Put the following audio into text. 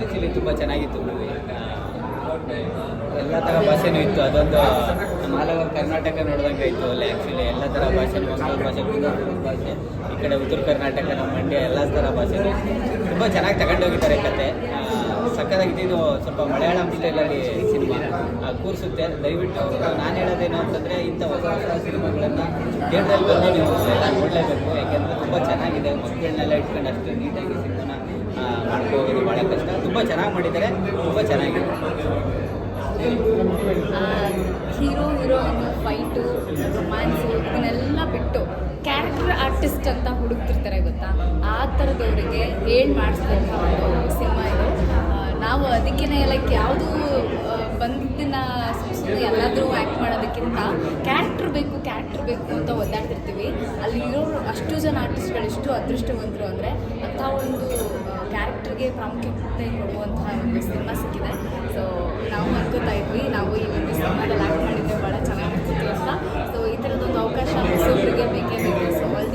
Actually ತುಂಬ ಚೆನ್ನಾಗಿತ್ತು movie ಎಲ್ಲ ಥರ ಭಾಷೆನೂ ಇತ್ತು. ಅದೊಂದು ನಮ್ಮ ಆಲ್ ಕರ್ನಾಟಕ ನೋಡಿದಂಗೆ ಇತ್ತು ಅಲ್ಲಿ ಆ್ಯಕ್ಚುಲಿ ಎಲ್ಲ ಥರ ಭಾಷೆ ಮಂಗಳೂರು ಭಾಷೆ ಬೆಂಗಳೂರು ಭಾಷೆ, ಈ ಕಡೆ ಉತ್ತರ ಕರ್ನಾಟಕ, ನಮ್ಮ ಮಂಡ್ಯ ಎಲ್ಲ ಥರ ಭಾಷೆನೂ ತುಂಬ ಚೆನ್ನಾಗಿ ತಗೊಂಡೋಗಿದ್ದಾರೆ ಕತೆ. ಸಕ್ಕದಾಗಿದ್ದು ಸ್ವಲ್ಪ ಮಲಯಾಳಂ ಸ್ಟೈಲಲ್ಲಿ ಸಿನಿಮಾ ಕೂರಿಸುತ್ತೆ. ದಯವಿಟ್ಟು ನಾನು ಹೇಳೋದೇನು ಅಂತಂದರೆ ಇಂಥ ಹೊಸ ಹೊಸ ಸಿನಿಮಾಗಳನ್ನು ಥಿಯೇಟ್ರಲ್ಲಿ ಬಂದು ನೀವು ಎಲ್ಲ ನೋಡಲೇಬೇಕು. ಯಾಕೆಂದರೆ ತುಂಬ ಚೆನ್ನಾಗಿದೆ. ಮಕ್ಕಳನ್ನೆಲ್ಲ ಇಟ್ಕೊಂಡು ಅಷ್ಟು ನೀಟಾಗಿ ಸಿನಿಮಾನ ಮಾಡ್ಕೊ ಹೋಗೋದು ಭಾಳ ಕಷ್ಟ. ತುಂಬ ಚೆನ್ನಾಗಿ ಮಾಡಿದ್ದಾರೆ. ತುಂಬ ಚೆನ್ನಾಗಿದೆ. ಹೀರೋ ಹೀರೋಯಿನ್ ಫೈಟು ರೊಮ್ಯಾನ್ಸು ಇದನ್ನೆಲ್ಲ ಬಿಟ್ಟು ಕ್ಯಾರೆಕ್ಟರ್ ಆರ್ಟಿಸ್ಟ್ ಅಂತ ಹುಡುಕ್ತಿರ್ತಾರೆ ಗೊತ್ತಾ? ಆ ಥರದವರಿಗೆ ಹೇಳಿ ಮಾಡಿಸಿದಂಥ ಒಂದು ಸಿನಿಮಾ ಇದು. ನಾವು ಅದಕ್ಕೇ ಲೈಕ್ ಯಾವುದು ಬಂದಿನ ಸುಮ್ಮನೆ ಎಲ್ಲಾದರೂ ಆ್ಯಕ್ಟ್ ಮಾಡೋದಕ್ಕಿಂತ ಕ್ಯಾರೆಕ್ಟರ್ ಬೇಕು ಕ್ಯಾರೆಕ್ಟರ್ ಬೇಕು ಅಂತ ಒದ್ದಾಡ್ತಿರ್ತೀವಿ. ಅಲ್ಲಿರೋ ಅಷ್ಟು ಜನ ಆರ್ಟಿಸ್ಟ್ಗಳು ಎಷ್ಟು ಅದೃಷ್ಟವಂತರು ಅಂದರೆ ಅಂಥ ಒಂದು ಕಲೆಗೆ ಪ್ರಾಮುಖ್ಯತೆ ಕೊಡುವಂತಹ ಒಂದು ಸಿನಿಮಾ ಸಿಕ್ಕಿದೆ. ಸೊ ನಾವು ಅನ್ಕೋತಾ ಇದ್ವಿ, ನಾವು ಈ ಒಂದು ಸಿನಿಮಾ ಆ್ಯಕ್ಟ್ ಮಾಡಿದ್ದೆ